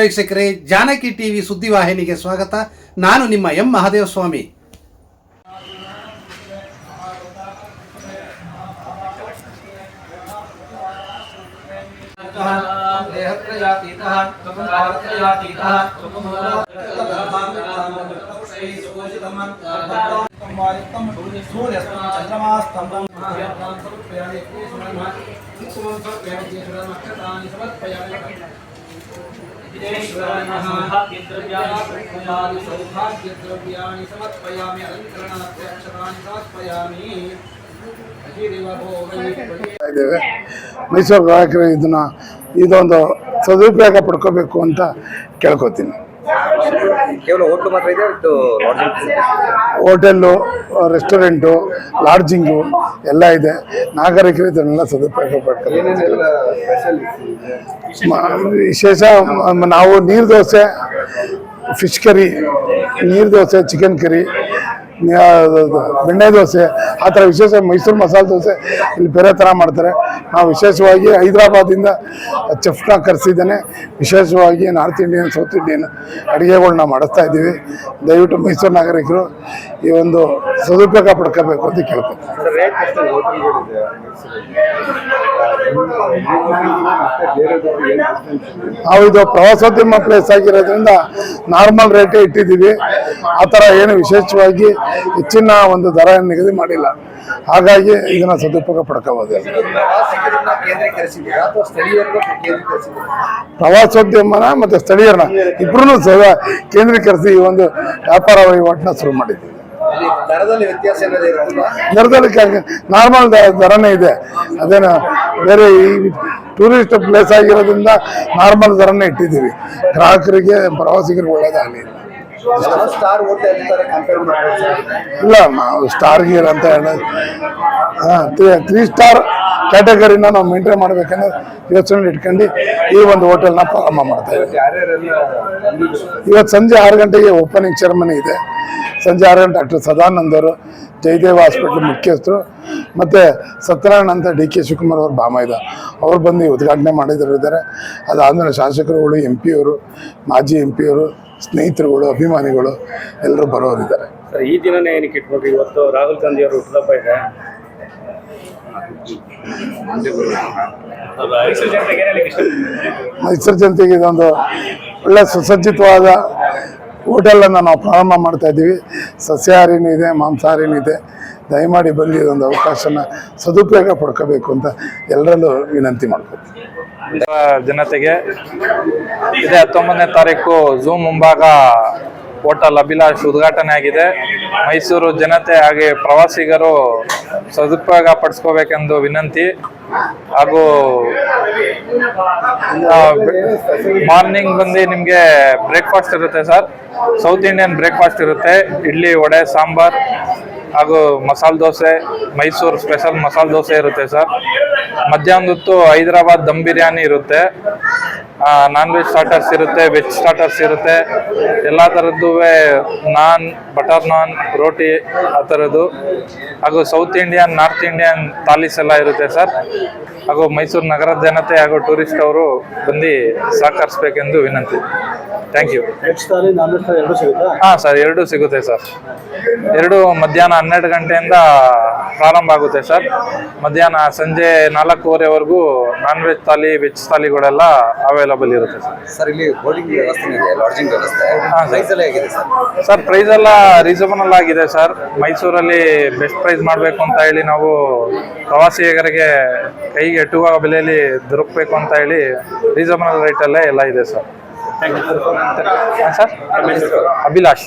ವೀಕ್ಷಕರೇ ಜಾನಕಿ ಟಿವಿ ಸುದ್ದಿವಾಹಿನಿಗೆ ಸ್ವಾಗತ ನಾನು ನಿಮ್ಮ ಎಂ ಮಹಾದೇವ ಸ್ವಾಮಿ सौभाग्यद्रव्याणि समर्पयामि अलङ्करणार्थे अक्षराणि समर्पयामि ಇದ್ದೇವೆ ಮೈಸೂರು ಗ್ರಾಹಕರು ಇದನ್ನ ಇದೊಂದು ಸದುಪಯೋಗ ಪಡ್ಕೋಬೇಕು ಅಂತ ಕೇಳ್ಕೊತೀನಿ ಕೇವಲ ಹೋಟ್ಲು ಮಾತ್ರ ಇದೆ ಇದು ಲಾಡ್ಜಿಂಗ್ ಹೋಟೆಲ್ಲು ರೆಸ್ಟೋರೆಂಟು ಲಾಡ್ಜಿಂಗು ಎಲ್ಲ ಇದೆ ನಾಗರಿಕರು ಇದನ್ನೆಲ್ಲ ಸದುಪಯೋಗ ಪಡ್ಕೋಬೇಕು ಮ- ವಿಶೇಷ ನಾವು ನೀರು ದೋಸೆ ಫಿಶ್ ಕರಿ ನೀರು ದೋಸೆ ಚಿಕನ್ ಕರಿ ಬೆಣ್ಣೆ ದೋಸೆ, ಆ ಥರ ವಿಶೇಷ ಮೈಸೂರು ಮಸಾಲೆ ದೋಸೆ ಇಲ್ಲಿ ಬೇರೆ ಥರ ಮಾಡ್ತಾರೆ. ನಾವು ವಿಶೇಷವಾಗಿ ಹೈದ್ರಾಬಾದಿಂದ ಚೆಫ್ನ ಕರೆಸಿದ್ದೇನೆ. ವಿಶೇಷವಾಗಿ ನಾರ್ತ್ ಇಂಡಿಯನ್ ಸೌತ್ ಇಂಡಿಯನ್ ಅಡುಗೆಗಳನ್ನ ಮಾಡಿಸ್ತಾ ಇದ್ದೀವಿ. ದಯವಿಟ್ಟು ಮೈಸೂರು ನಾಗರಿಕರು ಈ ಒಂದು ಸದುಪಯೋಗ ಪಡ್ಕೋಬೇಕು ಅಂತ ಕೇಳ್ಕೊತೀನಿ. ನಾವು ಇದು ಪ್ರವಾಸೋದ್ಯಮ ಪ್ಲೇಸ್ ಆಗಿರೋದ್ರಿಂದ ನಾರ್ಮಲ್ ರೇಟೇ ಇಟ್ಟಿದ್ದೀವಿ. ಆ ಥರ ಏನು ವಿಶೇಷವಾಗಿ ಹೆಚ್ಚಿನ ಒಂದು ದರ ನಿಗದಿ ಮಾಡಿಲ್ಲ. ಹಾಗಾಗಿ ಇದನ್ನ ಸದುಪಯೋಗ ಪಡ್ಕೋಬೋದು. ಪ್ರವಾಸೋದ್ಯಮನ ಮತ್ತು ಸ್ಥಳೀಯರನ್ನ ಇಬ್ಬರೂ ಸಹ ಕೇಂದ್ರೀಕರಿಸಿ ಈ ಒಂದು ವ್ಯಾಪಾರ ವಹಿವಾಟನ್ನ ಶುರು ಮಾಡಿದ್ದೀವಿ ದರದಲ್ಲಿ ವ್ಯತ್ಯಾಸ ದರದಲ್ಲಿ ನಾರ್ಮಲ್ ದರನೇ ಇದೆ. ಅದೇನು ಬೇರೆ ಈ ಟೂರಿಸ್ಟ್ ಪ್ಲೇಸ್ ಆಗಿರೋದ್ರಿಂದ ನಾರ್ಮಲ್ ದರನೇ ಇಟ್ಟಿದ್ದೀವಿ. ಗ್ರಾಹಕರಿಗೆ ಪ್ರವಾಸಿಗರಿಗೆ ಒಳ್ಳೇದಾಗಲಿ ಇಲ್ಲ. ನಾವು ಸ್ಟಾರ್ ಗೀರ್ ಅಂತ ಹೇಳೋದು ಹಾಂ ತ್ರೀ ಸ್ಟಾರ್ ಕ್ಯಾಟಗರಿನ ನಾವು ಮೇಂಟೈನ್ ಮಾಡ್ಬೇಕಂದ್ರೆ ಯೋಚನೆ ಇಟ್ಕೊಂಡು ಈ ಒಂದು ಹೋಟೆಲ್ನ ಪ್ರಾರಂಭ ಮಾಡ್ತಾ ಇದ್ದೀವಿ. ಇವತ್ತು ಸಂಜೆ ಆರು ಗಂಟೆಗೆ ಓಪನಿಂಗ್ ಸೆರೆಮನಿ ಇದೆ. ಸಂಜೆ ಆರು ಗಂಟೆ ಡಾಕ್ಟರ್ ಸದಾನಂದ್ ಅವರು ಜಯದೇವ ಹಾಸ್ಪಿಟ್ಲ್ ಮುಖ್ಯಸ್ಥರು ಮತ್ತು ಸತ್ಯನಾರಾಯಣ ಅಂತ ಡಿ ಕೆ ಶಿವಕುಮಾರ್ ಅವ್ರ ಬಾಮೈದ ಅವ್ರು ಬಂದು ಉದ್ಘಾಟನೆ ಮಾಡಿದ್ರು ಇದ್ದಾರೆ. ಅದಾದಮೇಲೆ ಶಾಸಕರುಗಳು ಎಂ ಪಿಯವರು ಮಾಜಿ ಎಂ ಪಿಯವರು ಸ್ನೇಹಿತರುಗಳು ಅಭಿಮಾನಿಗಳು ಎಲ್ಲರೂ ಬರೋರಿದ್ದಾರೆ ಸರ್ ಈ ದಿನನೇ ಏನಕ್ಕೆ ಇಟ್ಕೊಂಡ್ರಿ? ಇವತ್ತು ರಾಹುಲ್ ಗಾಂಧಿ ಅವರು ಹುಟ್ಟುಹಬ್ಬ ಇದೆ. ಮೈಸೂರು ಜನತೆಗೆ ಇದೊಂದು ಒಳ್ಳೆ ಸುಸಜ್ಜಿತವಾದ ಹೋಟೆಲನ್ನು ನಾವು ಪ್ರಾರಂಭ ಮಾಡ್ತಾ ಇದ್ದೀವಿ. ಸಸ್ಯಾಹಾರಿನೂ ಇದೆ, ಮಾಂಸಾಹಾರಿನೂ ಇದೆ. ದಯಮಾಡಿ ಬಂದು ಇದೊಂದು ಅವಕಾಶನ ಸದುಪಯೋಗ ಪಡ್ಕೋಬೇಕು ಅಂತ ಎಲ್ಲರಲ್ಲೂ ವಿನಂತಿ ಮಾಡ್ಕೊತೀನಿ ಜನತೆಗೆ ಇದೇ ಹತ್ತೊಂಬತ್ತನೇ ತಾರೀಕು ಝೂಮ್ ಮುಂಭಾಗ ಹೋಟೆಲ್ ಅಭಿಲಾಷ್ ಉದ್ಘಾಟನೆ ಆಗಿದೆ. ಮೈಸೂರು ಜನತೆ ಹಾಗೆ ಪ್ರವಾಸಿಗರು ಸದುಪಯೋಗ ಪಡಿಸ್ಕೋಬೇಕೆಂದು ವಿನಂತಿ ಹಾಗೂ ಮಾರ್ನಿಂಗ್ ಬಂದು ನಿಮಗೆ ಬ್ರೇಕ್ಫಾಸ್ಟ್ ಇರುತ್ತೆ ಸರ್. ಸೌತ್ ಇಂಡಿಯನ್ ಬ್ರೇಕ್ಫಾಸ್ಟ್ ಇರುತ್ತೆ. ಇಡ್ಲಿ, ವಡೆ, ಸಾಂಬಾರ್ ಹಾಗೂ ಮಸಾಲೆ ದೋಸೆ, ಮೈಸೂರು ಸ್ಪೆಷಲ್ ಮಸಾಲೆ ದೋಸೆ ಇರುತ್ತೆ ಸರ್. ಮಧ್ಯಾಹ್ನದ ಹೊತ್ತು ಹೈದರಾಬಾದ್ ದಮ್ ಬಿರಿಯಾನಿ ಇರುತ್ತೆ. ನಾನ್ ವೆಜ್ ಸ್ಟಾರ್ಟರ್ಸ್ ಇರುತ್ತೆ ವೆಜ್ ಸ್ಟಾರ್ಟರ್ಸ್ ಇರುತ್ತೆ. ಎಲ್ಲ ಥರದ್ದು ನಾನ್ ಬಟರ್ ನಾನ್ ರೋಟಿ ಆ ಥರದ್ದು ಹಾಗೂ South Indian North Indian thalis ಎಲ್ಲ ಇರುತ್ತೆ ಸರ್ ಹಾಗೂ ಮೈಸೂರು ನಗರದ ಜನತೆ ಹಾಗೂ ಟೂರಿಸ್ಟ್ ಅವರು ಬಂದು ಸಹಕರಿಸ್ಬೇಕೆಂದು ವಿನಂತಿ. ಥ್ಯಾಂಕ್ ಯು ಹಾಂ ಸರ್ ಎರಡು ಸಿಗುತ್ತೆ? ಸರ್ ಎರಡು ಮಧ್ಯಾಹ್ನ ಹನ್ನೆರಡು ಗಂಟೆಯಿಂದ ಪ್ರಾರಂಭ ಆಗುತ್ತೆ ಸರ್ ಮಧ್ಯಾಹ್ನ ಸಂಜೆ ನಾಲ್ಕೂವರೆವರೆಗೂ ನಾನ್ ವೆಜ್ ಥಾಲಿ ವೆಜ್ ಥಾಲಿಗಳೆಲ್ಲ ಅವೈಲಬಲ್ ಇರುತ್ತೆ ಸರ್ ಸರ್ ಇಲ್ಲಿ ಬೋರ್ಡಿಂಗ್ ವ್ಯವಸ್ಥೆ ಇದೆ ಲಾಡ್ಜಿಂಗ್ ವ್ಯವಸ್ಥೆ. ಹಾ, ಸರ್. ಪ್ರೈಸ್ ಎಲ್ಲ ಹೇಗಿದೆ ಸರ್ ಸರ್ ಪ್ರೈಸ್ ಎಲ್ಲ ರೀಸನಬಲ್ ಆಗಿದೆ ಸರ್ ಮೈಸೂರಲ್ಲಿ ಬೆಸ್ಟ್ ಪ್ರೈಸ್ ಮಾಡಬೇಕು ಅಂತ ಹೇಳಿ ನಾವು ಪ್ರವಾಸಿಗರಿಗೆ ಕೈಗೆ ಎಟುವ ಬೆಲೆಯಲ್ಲಿ ದೊರಕಬೇಕು ಅಂತ ಹೇಳಿ ರೀಸನಬಲ್ ರೇಟಲ್ಲೇ ಎಲ್ಲ ಇದೆ ಸರ್ ಹಾಂ ಸರ್ ಅಭಿಲಾಷ್